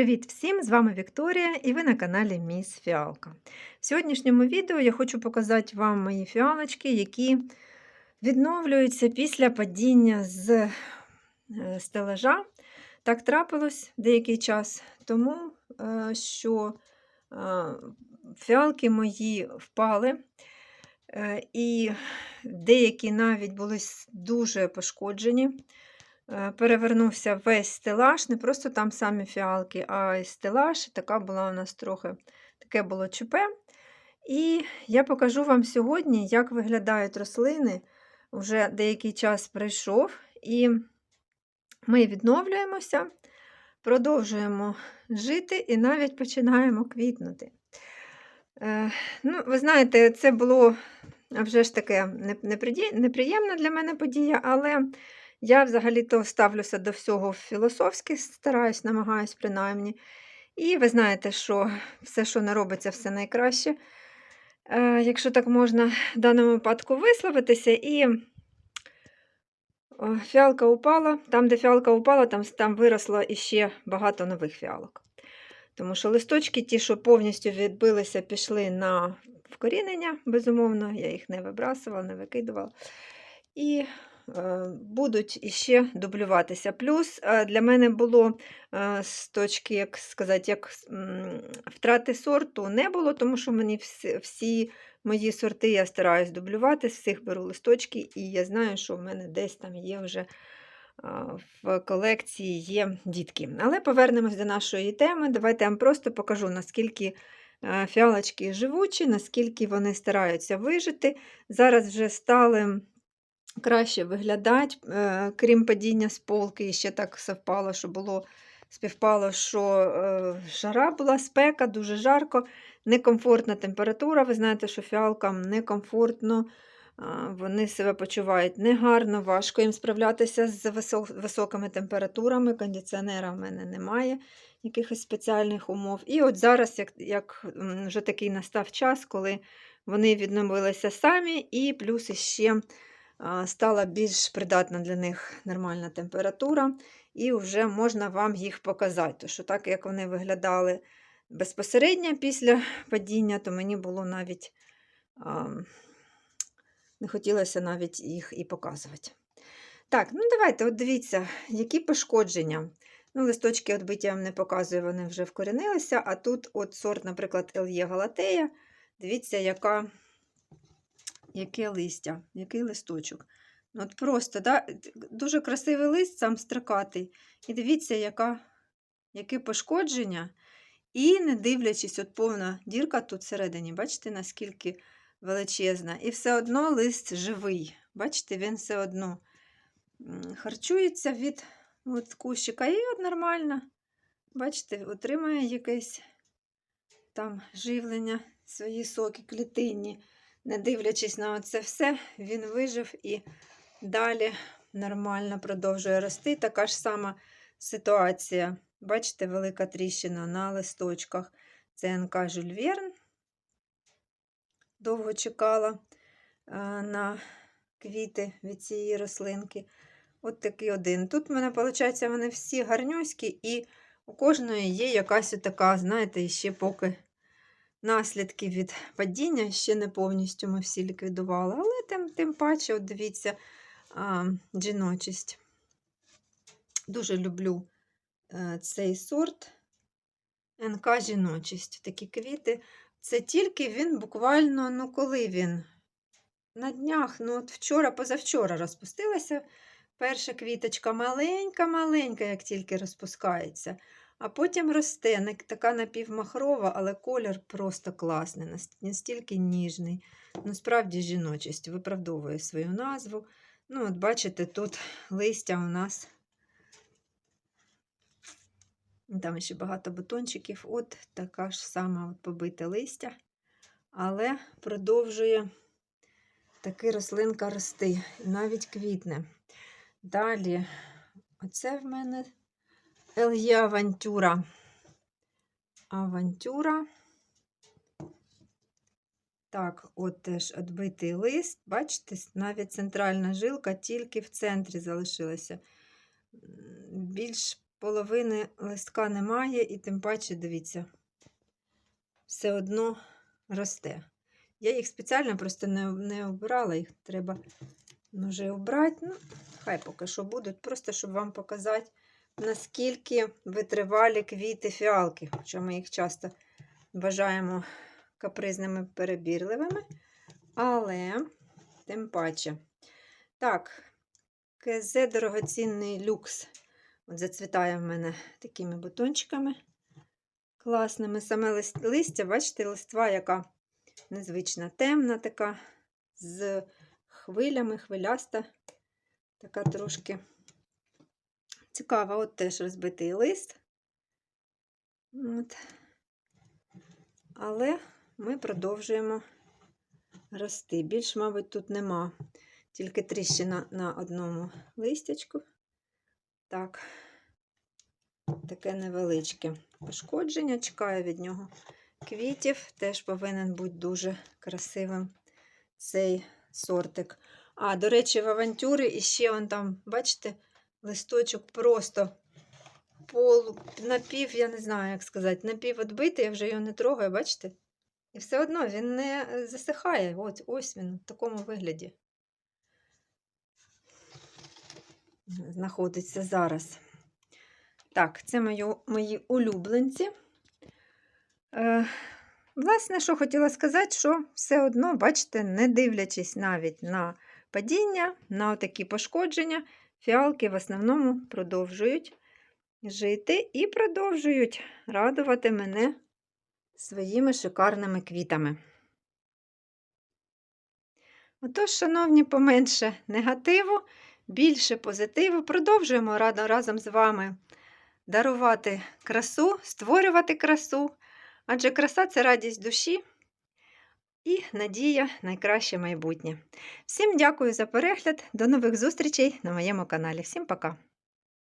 Привіт всім! З вами Вікторія і ви на каналі Міс Фіалка. В сьогоднішньому відео я хочу показати вам мої фіалочки, які відновлюються після падіння з е, стелажа. Так трапилось деякий час, тому е, що е, фіалки мої впали, і деякі навіть були дуже пошкоджені. Е, Перевернувся весь стелаж, не просто там самі фіалки, а й стелаж. Така була у нас трохи таке було ЧП. І я покажу вам сьогодні, як виглядають рослини. Вже деякий час пройшов, і ми відновлюємося, продовжуємо жити і навіть починаємо квітнути. Е, ну, ви знаєте, це було вже ж таке неприємна для мене подія, але я взагалі-то ставлюся до всього філософськи, стараюсь, намагаюсь принаймні. І ви знаєте, що все, що не робиться, все найкраще. Е, якщо так можна в даному випадку висловитися, і о, фіалка упала. Там, де фіалка упала, там, там виросло іще багато нових фіалок. Тому що листочки, ті, що повністю відбилися, пішли на вкорінення, безумовно, я їх не вибрасувала, не викидувала. І е, будуть іще дублюватися. Плюс е, для мене було е, з точки, як сказати, як втрати сорту не було, тому що мені всі, мої сорти я стараюсь дублювати, з всіх беру листочки, і я знаю, що в мене десь там є вже в колекції є дітки. Але повернемось до нашої теми. Давайте я вам просто покажу, наскільки е, фіалочки живучі, наскільки вони стараються вижити. Зараз вже стали краще виглядати, е, крім падіння з полки, і ще так совпало, що було. Співпало, що е, жара була, спека, дуже жарко, некомфортна температура. Ви знаєте, що фіалкам некомфортно, а, вони себе почувають негарно, важко їм справлятися з високими температурами. Кондиціонера в мене немає, якихось спеціальних умов. І от зараз, як, як вже такий настав час, коли вони відновилися самі, і плюс іще а, стала більш придатна для них нормальна температура, і вже можна вам їх показати. Тому що так як вони виглядали безпосередньо після падіння, то мені було навіть не хотілося навіть їх і показувати. Так, ну давайте, от дивіться, які пошкодження. Ну, листочки відбиті я вам не показую, вони вже вкорінилися. А тут от сорт, наприклад, Ельє Галатея. Дивіться, яка, яке листя, який листочок. Ну, От просто, да? дуже красивий лист, сам строкатий. І дивіться, яка, яке пошкодження. І не дивлячись, от повна дірка тут всередині, бачите, наскільки величезна. І все одно лист живий. Бачите, він все одно харчується від от, кущика і от нормально. Бачите, отримує якесь там живлення, свої соки клітинні. Не дивлячись на це все, він вижив і далі нормально продовжує рости. Така ж сама ситуація. Бачите, велика тріщина на листочках. Це НК Жюль Верн. Довго чекала на квіти від цієї рослинки. От такий один. Тут в мене, виходить, вони всі гарнюські, і у кожної є якась така, знаєте, ще поки наслідки від падіння, ще не повністю ми всі ліквідували. Але тим, тим паче, от дивіться, а, жіночість. Дуже люблю е, цей сорт НК жіночість. Такі квіти. Це тільки він буквально, ну коли він? На днях, ну от вчора, позавчора розпустилася перша квіточка, маленька-маленька, як тільки розпускається. А потім росте, така напівмахрова, але колір просто класний, настільки ніжний. Ну, справді жіночість виправдовує свою назву. Ну, от бачите, тут листя у нас там ще багато бутончиків. От така ж сама побите листя. Але продовжує таки рослинка рости. Навіть квітне. Далі, оце в мене Ельє Авантюра. Авантюра. Так, от теж відбитий лист. Бачите, навіть центральна жилка тільки в центрі залишилася. Більш половини листка немає, і тим паче, дивіться, все одно росте. Я їх спеціально просто не, не обирала, їх треба може обрати. Ну, хай поки що будуть, просто щоб вам показати, наскільки витривалі квіти фіалки. Хоча ми їх часто вважаємо капризними перебірливими. Але тим паче. Так, КЗ дорогоцінний люкс. От зацвітає в мене такими бутончиками класними. Саме листя, бачите, листва, яка незвична, темна, така, з хвилями, хвиляста, така трошки цікава. От теж розбитий лист. От. Але ми продовжуємо рости. Більш, мабуть, тут нема. Тільки тріщина на одному листячку. Так, таке невеличке пошкодження. Чекаю від нього квітів. Теж повинен бути дуже красивим цей сортик. А, до речі, в авантюри іще он там, бачите, листочок просто полу, напів, я не знаю, як сказати, напів відбитий, я вже його не трогаю, бачите? І все одно він не засихає. От, ось він в такому вигляді знаходиться зараз. Так, це мої, мої улюбленці. Е, власне, що хотіла сказати, що все одно, бачите, не дивлячись навіть на падіння, на такі пошкодження, фіалки в основному продовжують жити і продовжують радувати мене своїми шикарними квітами. Отож, шановні, поменше негативу, більше позитиву. Продовжуємо разом з вами дарувати красу, створювати красу, адже краса це радість душі і надія найкраще майбутнє. Всім дякую за перегляд. До нових зустрічей на моєму каналі. Всім пока!